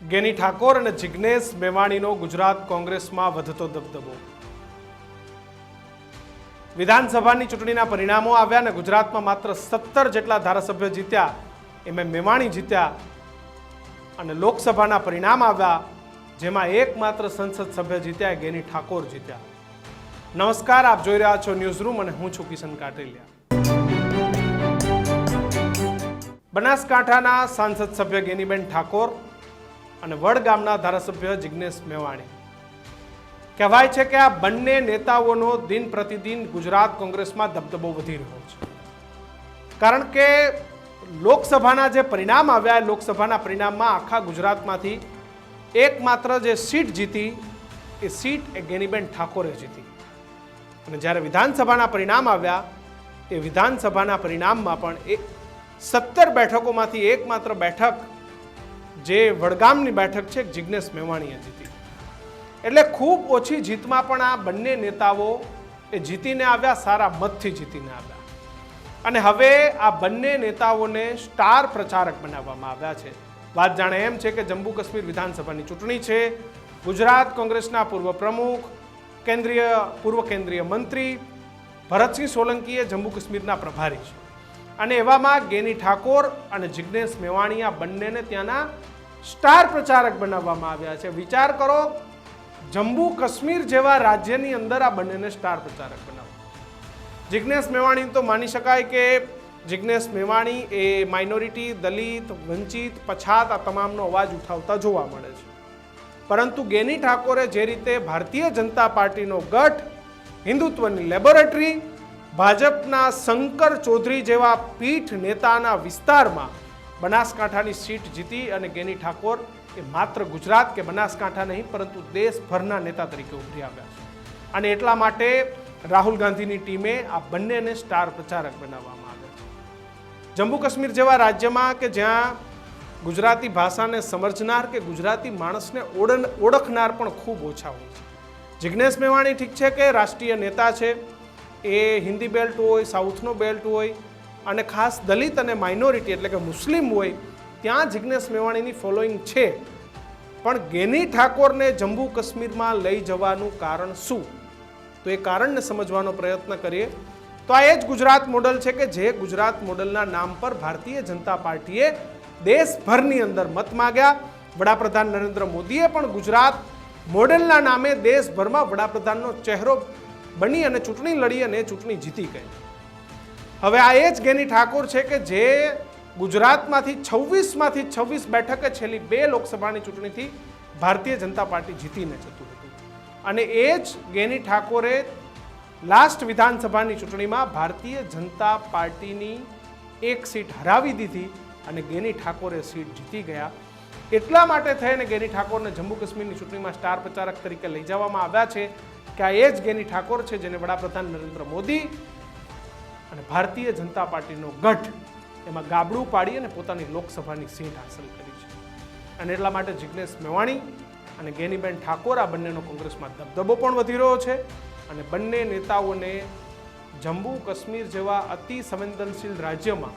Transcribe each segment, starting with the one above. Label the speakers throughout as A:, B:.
A: ગેની ઠાકોર અને જિજ્ઞેશ મેવાણીનો ગુજરાત કોંગ્રેસમાં વધતો દબદબો. વિધાનસભાની ચૂંટણીના પરિણામો આવ્યા અને ગુજરાતમાં માત્ર સત્તર જેટલા ધારાસભ્ય જીત્યા, એમાં મેવાણી જીત્યા અને લોકસભાના પરિણામ આવ્યા, જેમાં એકમાત્ર સંસદ સભ્ય જીત્યા ગેની ઠાકોર જીત્યા. નમસ્કાર, આપ જોઈ રહ્યા છો ન્યૂઝ રૂમ અને હું છું કિશન કાટેલિયા. બનાસકાંઠાના સાંસદ સભ્ય ગેનીબેન ઠાકોર અને વડ ગામના ધારાસભ્ય જિજ્ઞેશ મેવાણી. કહેવાય છે કે આ બંને નેતાઓનો દિન પ્રતિદિન ગુજરાત કોંગ્રેસમાં દબદબો વધી રહ્યો છે. કારણ કે લોકસભાના જે પરિણામ આવ્યા, લોકસભાના પરિણામમાં આખા ગુજરાતમાંથી એકમાત્ર જે સીટ જીતી, એ સીટ એ ગેનીબેન ઠાકોરે જીતી. અને જ્યારે વિધાનસભાના પરિણામ આવ્યા, એ વિધાનસભાના પરિણામમાં પણ એ સત્તર બેઠકોમાંથી એકમાત્ર બેઠક જે વડગામની બેઠક છે જિજ્ઞેશ મેવાણીએ જીતી. એટલે ખૂબ ઓછી જીતમાં પણ આ બંને નેતાઓ એ જીતીને આવ્યા, સારા મતથી જીતીને આવ્યા. અને હવે આ બંને નેતાઓને સ્ટાર પ્રચારક બનાવવામાં આવ્યા છે. વાત જાણે એમ છે કે જમ્મુ કાશ્મીર વિધાનસભાની ચૂંટણી છે, ગુજરાત કોંગ્રેસના પૂર્વ પ્રમુખ, કેન્દ્રીય, પૂર્વ કેન્દ્રીય મંત્રી, ભરતસિંહ સોલંકીએ જમ્મુ કાશ્મીરના પ્રભારી છે. અને એવામાં ગેની ઠાકોર અને જિજ્ઞેશ મેવાણી આ બંનેને ત્યાંના સ્ટાર પ્રચારક બનાવવામાં આવ્યા છે. વિચાર કરો, જમ્મુ કાશ્મીર જેવા રાજ્યની અંદર આ બંનેને સ્ટાર પ્રચારક બનાવો. જિજ્ઞેશ મેવાણી તો માની શકાય કે જિજ્ઞેશ મેવાણી એ માઇનોરિટી, દલિત, વંચિત, પછાત આ તમામનો અવાજ ઉઠાવતા જોવા મળે છે. પરંતુ ગેની ઠાકોરે જે રીતે ભારતીય જનતા પાર્ટીનો ગઢ હિન્દુત્વની લેબોરેટરી ભાજપના શંકર ચૌધરી જેવા પીઠ નેતાના વિસ્તારમાં બનાસકાંઠાની સીટ જીતી અને ગેની ઠાકોર એ માત્ર ગુજરાત કે બનાસકાંઠા નહીં, પરંતુ દેશભરના નેતા તરીકે ઉભરી આવ્યા છે. અને એટલા માટે રાહુલ ગાંધીની ટીમે આ બંનેને સ્ટાર પ્રચારક બનાવવામાં આવ્યા છે. જમ્મુ કાશ્મીર જેવા રાજ્યમાં કે જ્યાં ગુજરાતી ભાષાને સમજનાર કે ગુજરાતી માણસને ઓળખનાર પણ ખૂબ ઓછા હોય છે. જિજ્ઞેશ મેવાણી ઠીક છે કે રાષ્ટ્રીય નેતા છે એ હિન્દી બેલ્ટ હોય, સાઉથનો બેલ્ટ હોય અને ખાસ દલિત અને માઇનોરિટી એટલે કે મુસ્લિમ હોય, ત્યાં જિજ્ઞેશ મેવાણીની ફોલોઈંગ છે. પણ ગેની ઠાકોરને જમ્મુ કાશ્મીરમાં લઈ જવાનું કારણ શું? તો એ કારણને સમજવાનો પ્રયત્ન કરીએ. તો આ એ જ ગુજરાત મોડલ છે કે જે ગુજરાત મોડલના નામ પર ભારતીય જનતા પાર્ટીએ દેશભરની અંદર મત માગ્યા. વડાપ્રધાન નરેન્દ્ર મોદીએ પણ ગુજરાત મોડલના નામે દેશભરમાં વડાપ્રધાનનો ચહેરો બની અને ચૂંટણી લડી અને ચૂંટણી જીતી ગઈ. હવે આ એ જ ગેની ઠાકોર છે કે જે ગુજરાતમાંથી છવ્વીસમાંથી છવ્વીસ બેઠકે છેલ્લી બે લોકસભાની ચૂંટણીથી ભારતીય જનતા પાર્ટી જીતીને જતું હતું. અને એ જ ગેની ઠાકોરે લાસ્ટ વિધાનસભાની ચૂંટણીમાં ભારતીય જનતા પાર્ટીની એક સીટ હરાવી દીધી અને ગેની ઠાકોરે સીટ જીતી ગયા. એટલા માટે થઈને ગેની ઠાકોરને જમ્મુ કાશ્મીરની ચૂંટણીમાં સ્ટાર પ્રચારક તરીકે લઈ જવામાં આવ્યા છે. કે આ એ જ ગેની ઠાકોર છે જેને વડાપ્રધાન નરેન્દ્ર મોદી અને ભારતીય જનતા પાર્ટીનો ગઢ એમાં ગાબડું પાડી અને પોતાની લોકસભાની સીટ હાંસલ કરી છે. અને એટલા માટે જિજ્ઞેશ મેવાણી અને ગેનીબેન ઠાકોર આ બંનેનો કોંગ્રેસમાં દબદબો પણ વધી રહ્યો છે અને બંને નેતાઓને જમ્મુ કાશ્મીર જેવા અતિ સંવેદનશીલ રાજ્યમાં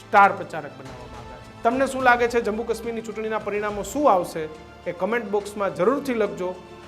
A: સ્ટાર પ્રચારક બનાવવામાં આવ્યા છે. તમને શું લાગે છે? જમ્મુ કાશ્મીરની ચૂંટણીના પરિણામો શું આવશે? એ કમેન્ટ બોક્સમાં જરૂરથી લખજો.